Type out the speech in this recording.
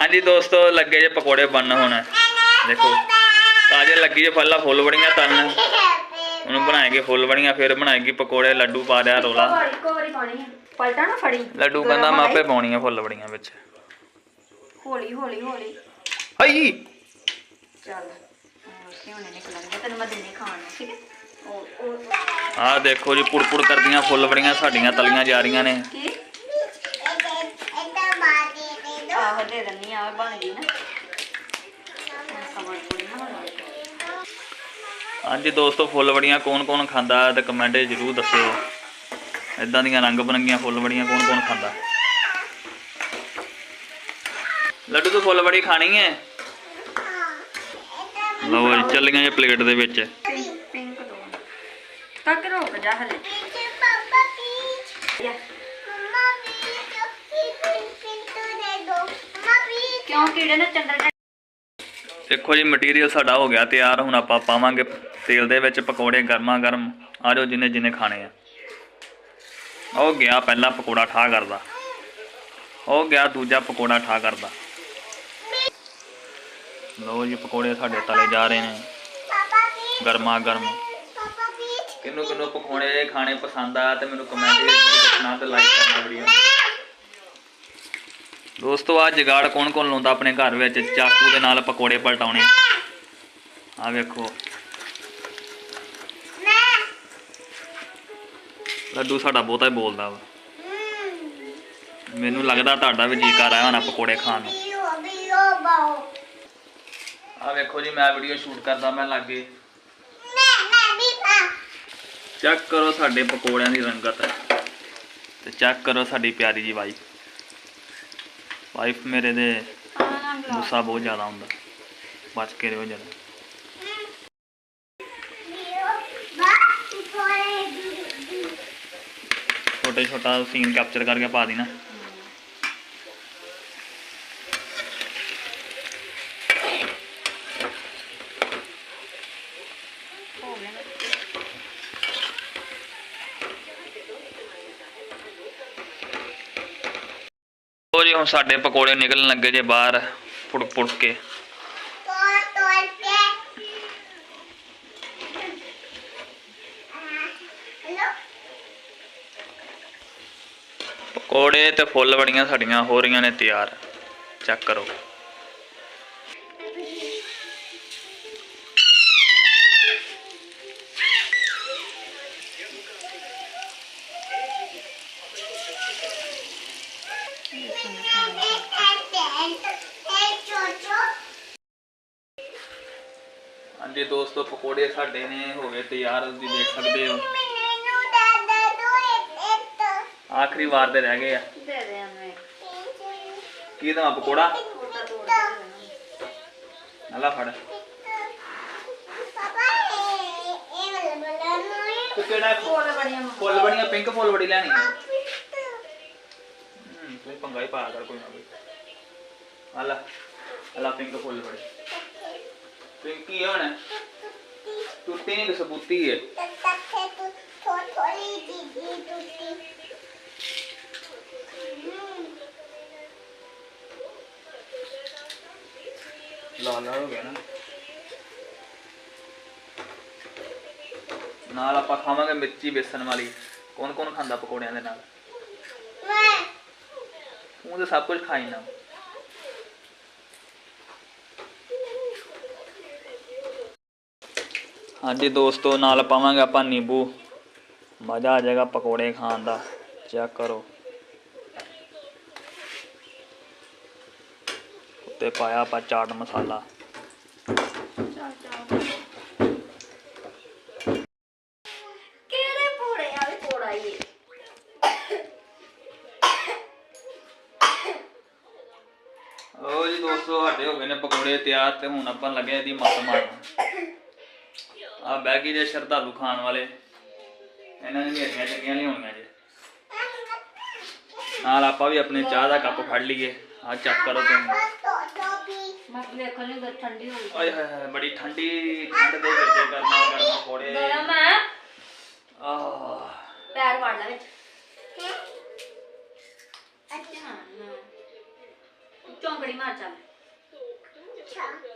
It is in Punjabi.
ਹਾਂਜੀ ਦੋਸਤੋ ਲੱਗੇ ਜੇ ਪਕੌੜੇ ਬਣਨ ਹੁਣ। ਦੇਖੋ ਤਾਜ਼ੇ ਲੱਗੀ ਜੇ ਫੱਲਾ ਫੁੱਲ ਬੜੀਆਂ ਤਲਣ ਉਹਨੂੰ ਬਣਾਏਗੇ ਫੁੱਲ ਬੜੀਆਂ ਫਿਰ ਬਣਾਏਗੀ ਪਕੌੜੇ ਲੱਡੂ ਪਾ ਦਿਆ ਰੋਲਾ। ਪਲਟਾ ਨਾ ਫੜੀ ਲੱਡੂ ਕਹਿੰਦਾ ਮਾਪੇ ਪਾਉਣੀਆਂ ਫੁੱਲ ਬੜੀਆਂ ਵਿੱਚ। ਹੌਲੀ ਹੌਲੀ ਹੌਲੀ। ਹਾਈ! ਚੱਲ ਕਿਉਂ ਨਿਕਲਣਗੇ ਤੈਨੂੰ ਮੈਂ ਦਿਨੇ ਖਾਣ ਨੂੰ, ਠੀਕ ਹੈ? ਆਹ ਦੇਖੋ ਜੀ ਪੁੜ-ਪੁੜ ਕਰਦੀਆਂ ਫੁੱਲ ਬੜੀਆਂ ਸਾਡੀਆਂ ਤਲੀਆਂ ਜਾ ਰਹੀਆਂ ਨੇ। ਕੀ? ਆਹੋ ਦੇ ਦਿੰਨੀ ਆ ਬਣ ਗਈ ਨਾ। ਸਮਾਂ ਥੋੜੀ ਨਾ ਹੋਣਾ ਹਾਂਜੀ ਦੋਸਤੋ ਫੁੱਲ ਬੜੀਆਂ ਕੌਣ-ਕੌਣ ਖਾਂਦਾ ਹੈ ਤੇ ਕਮੈਂਟ ਜ਼ਰੂਰ ਦੱਸਿਓ। ਇਦਾਂ ਦੀਆਂ ਰੰਗ ਬਰੰਗੀਆਂ ਫੁੱਲ ਬੜੀਆਂ ਕੌਣ-ਕੌਣ ਖਾਂਦਾ? ਲੱਡੂ ਤੋਂ ਫੁੱਲ ਬੜੀ ਖਾਣੀ ਹੈ ਲਓ ਜੀ ਚੱਲੀਆਂ ਜੇ ਪਲੇਟ ਦੇ ਵਿੱਚ। ਪਿੰਕ ਦੋ। ਤੱਕ ਰੋਕ ਜਾ ਹਲੇ। ਯਾ, ਕਿਉਂ ਕੀੜੇ ਨੇ ਚੰਦਰ ਦੇਖੋ ਜੀ ਮਟੀਰੀਅਲ ਸਾਡਾ ਹੋ ਗਿਆ ਤਿਆਰ, ਹੁਣ ਆਪਾਂ ਪਾਵਾਂਗੇ ਤੇਲ ਦੇ ਵਿੱਚ ਪਕੌੜੇ ਗਰਮਾ ਗਰਮ। ਆ ਜਾਓ ਜਿੰਨੇ ਜਿੰਨੇ ਖਾਣੇ ਆ। ਉਹ ਗਿਆ ਪਹਿਲਾ ਪਕੌੜਾ ਠਾ ਕਰਦਾ। ਉਹ ਗਿਆ ਦੂਜਾ ਪਕੌੜਾ ਠਾ ਕਰਦਾ। ਲਓ ਜੀ, ਪਕੌੜੇ ਸਾਡੇ ਤਲੇ ਜਾ ਰਹੇ ਨੇ। ਗਰਮਾ ਗਰਮ। ਕਿੰਨੂੰ ਕਿੰਨੂੰ ਪਕੌੜੇ ਖਾਣੇ ਪਸੰਦ ਆ ਤੇ ਮੈਨੂੰ ਕਮੈਂਟ ਵਿੱਚ ਦੱਸਣਾ ਤੇ ਲਾਈਕ ਦੋਸਤੋ ਆ ਜਗਾੜ ਕੌਣ ਕੌਣ ਲਾਉਂਦਾ ਆਪਣੇ ਘਰ ਵਿੱਚ? ਚਾਕੂ ਦੇ ਨਾਲ ਪਕੌੜੇ ਪਲਟਾਉਣੇ। ਆ ਵੇਖੋ। ਲੱਡੂ ਸਾਡਾ ਬਹੁਤਾ ਹੀ ਬੋਲਦਾ ਵਾ। ਮੈਨੂੰ ਲੱਗਦਾ ਤੁਹਾਡਾ ਵੀ ਜੀ ਕਰ ਆਇਆ ਹੋਣਾ ਪਕੌੜੇ ਖਾਣ ਨੂੰ। ਆ ਵੇਖੋ ਜੀ, ਮੈਂ ਵੀਡੀਓ ਸ਼ੂਟ ਕਰਦਾ, ਮੈਂ ਲੱਗੇ। ਚੈੱਕ ਕਰੋ ਸਾਡੇ ਪਕੌੜਿਆਂ ਦੀ ਰੰਗਤ। ਤੇ ਚੈੱਕ ਕਰੋ ਸਾਡੀ ਪਿਆਰੀ ਜੀ ਵਾਈਫ ਵਾਈਫ ਮੇਰੇ ਦੇ ਗੁੱਸਾ ਬਹੁਤ ਜ਼ਿਆਦਾ ਹੁੰਦਾ ਬਚ ਕੇ ਰਹੋ ਜਰਾ ਛੋਟੇ ਛੋਟਾ ਸੀਨ ਕੈਪਚਰ ਕਰਕੇ ਪਾ ਦੇਣਾ ਹੋ ਗਿਆ ਨਾ ਉਹ ਜੀ, ਹੁਣ ਸਾਡੇ ਪਕੌੜੇ ਨਿਕਲਣ ਲੱਗੇ ਜੇ ਬਾਹਰ ਫੁੜ ਫੁੜ ਕੇ। ਪਕੌੜੇ ਤੇ ਫੁੱਲ ਬੜੀਆਂ ਸਾਡੀਆਂ, ਹੋ ਰਹੀਆਂ ਨੇ ਤਿਆਰ। ਚੈੱਕ ਕਰੋ। ਹਾਂਜੀ ਦੋਸਤੋ ਪਕੌੜੇ ਸਾਡੇ ਨੇ ਹੋ ਗਏ ਤਿਆਰ ਤੁਸੀਂ ਦੇਖ ਸਕਦੇ ਹੋ। ਆਖਰੀ ਵਾਰ ਦੇ ਰਹਿ ਗਏ ਆ। ਦੇ ਦੇ ਮੈਂ ਕੀ ਦਵਾਂ ਪਕੌੜਾ? ਛੋਟਾ ਤੋੜ ਦੇ ਨਲਾ ਫੜ। ਤੂੰ ਕਿਹੜਾ ਫੁੱਲ ਬੜੀਆਂ ਫੁੱਲ ਬੜੀਆਂ ਪਿੰਕ ਫੁੱਲ ਬੜੀ ਲੈਣੀ ਹੈ ਹੂੰ ਤੂੰ ਪੰਗਾ ਹੀ ਪਾਇਆ ਕਰ ਕੋਈ ਨਾ ਕੋਈ। ਆਲਾ ਆਲਾ ਪਿੰਕ ਫੁੱਲ ਬੜੀ ਪਿੰਕੀ ਹੈ ਹੁਣ। ਟੁੱਟੀ ਨਹੀਂ ਸਬੂਤੀ ਹੈ ਲਾਲ ਲਾਲ ਹੋ ਗਿਆ ਨਾ। ਨਾਲ ਆਪਾਂ ਖਾਵਾਂਗੇ ਮਿਰਚੀ ਬੇਸਣ ਵਾਲੀ। ਕੌਣ ਕੌਣ ਖਾਂਦਾ ਪਕੌੜਿਆਂ ਦੇ ਨਾਲ? ਤੂੰ ਤਾਂ ਸਭ ਕੁਝ ਖਾਈ ਨਾ। ਹਾਂਜੀ ਦੋਸਤੋ ਨਾਲ ਪਾਵਾਂਗੇ ਆਪਾਂ ਨਿੰਬੂ। ਮਜ਼ਾ ਆ ਜਾਏਗਾ ਪਕੌੜੇ ਖਾਣ ਦਾ। ਚੈੱਕ ਕਰੋ। ਉੱਤੇ ਪਾਇਆ ਆਪਾਂ ਚਾਟ ਮਸਾਲਾ। ਚੱਲ ਚੱਲ ਕਿਹੜੇ ਪੋੜੇ ਆ? ਵੀ ਪੋੜਾ ਹੀ ਉਹ ਜੀ ਦੋਸਤੋ ਸਾਡੇ ਹੋ ਗਏ ਨੇ ਪਕੌੜੇ ਤਿਆਰ ਤੇ ਹੁਣ ਆਪਾਂ ਲੱਗੇ ਇਹਦੀ ਮੱਤ ਮਾਰਨ। ਆ ਬਹਿ ਗਈ ਜੇ ਸ਼ਰਧਾਲੂ ਖਾਣ ਵਾਲੇ। ਇਹਨਾਂ ਨੇ ਵੀ ਹੱਡੀਆਂ ਚੰਗੀਆਂ ਲਿਆਉਣੀਆਂ ਜੇ। ਨਾਲ ਆਪਾਂ ਵੀ ਆਪਣੇ ਚਾਹ ਦਾ ਕੱਪ ਫੜ ਲਈਏ। ਆ ਚੱਕ ਕਰੋ ਤੁਸੀਂ ਮਤ ਵੇਖਣ ਨੂੰ ਠੰਡੀ ਹੋ ਗਈ। ਓਏ ਹੋਏ ਹੋਏ ਬੜੀ ਠੰਡੀ ਠੰਡ ਦੇ ਵਿੱਚ ਗਰਮਾ ਗਰਮ ਪਕੌੜੇ। ਗਰਮ ਹੈ ਆਹ। ਪੈਰ ਵੜ ਲੈ ਵਿੱਚ। ਅੱਛਾ। ਨਾ ਚੌਂ ਭੌਂਕੜੀ ਮਾਰ ਚੱਲ। ਤੇ